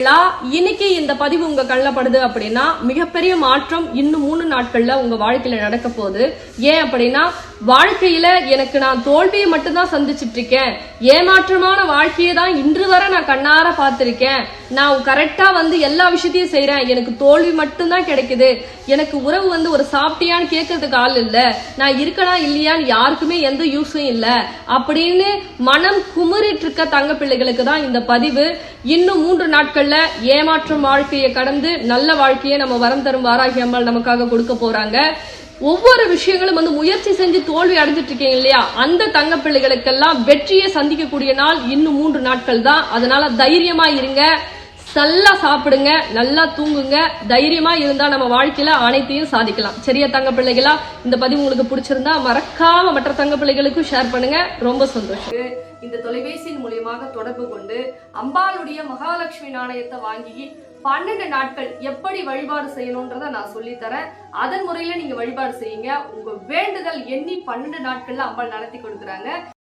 இன்னைக்கு இந்த பதிவு உங்க கள்ளப்படுது அப்படின்னா மிகப்பெரிய மாற்றம் இன்னும் மூணு நாட்கள்ல உங்க வாழ்க்கையில நடக்க போகுது. ஏன் அப்படின்னா வாழ்க்கையில எனக்கு நான் தோல்வியை மட்டும்தான் சந்திச்சிட்டு இருக்கேன் ஏமாற்றமான வாழ்க்கையை தான் இன்று வரை நான் கண்ணார பார்த்திருக்கேன். நான் கரெக்டா வந்து எல்லா விஷயத்தையும் செய்யறேன் எனக்கு தோல்வி மட்டும்தான் கிடைக்குது. எனக்கு உறவு வந்து ஒரு சாப்பிட்டியான்னு கேட்கறதுக்கு ஆள் இல்ல. நான் இருக்கனா இல்லையான்னு யாருக்குமே எந்த யூஸும் இல்லை. அப்படின்னு மனம் குமுறிட்டு இருக்க தங்க பிள்ளைகளுக்கு தான் இந்த பதிவு. இன்னும் மூன்று நாட்கள்ல ஏமாற்றும் வாழ்க்கையை கடந்து நல்ல வாழ்க்கையை நம்ம வரம் தரும் வாராகி அம்மாள் நமக்காக கொடுக்க போறாங்க. ஒவ்வொரு விஷயங்களும் வந்து முயற்சி செஞ்சு தோல்வி அடைஞ்சிட்டு இருக்கீங்க இல்லையா? அந்த தங்க பிள்ளைகளுக்கெல்லாம் வெற்றியை சந்திக்கக்கூடிய நாள் இன்னும் மூன்று நாட்கள் தான். அதனால தைரியமா இருங்க. நல்லா சாப்பிடுங்க நல்லா தூங்குங்க. தைரியமா இருந்தா நம்ம வாழ்க்கையில அனைத்தையும் சாதிக்கலாம். சரியா தங்க பிள்ளைகளா? இந்த பதிவு உங்களுக்கு பிடிச்சிருந்தா மறக்காம மற்ற தங்க பிள்ளைகளுக்கும் ஷேர் பண்ணுங்க. ரொம்ப சந்தோஷம். இந்த தொலைபேசியின் மூலியமாக தொடர்பு கொண்டு அம்பாளுடைய மகாலட்சுமி நாணயத்தை வாங்கி பன்னெண்டு நாட்கள் எப்படி வழிபாடு செய்யணும்ன்றத நான் சொல்லித் தரேன் அதன் முறையில நீங்க வழிபாடு செய்யுங்க. உங்க வேண்டுதல் எண்ணி பன்னெண்டு நாட்கள்ல அம்பாள் நடத்தி கொடுக்குறாங்க.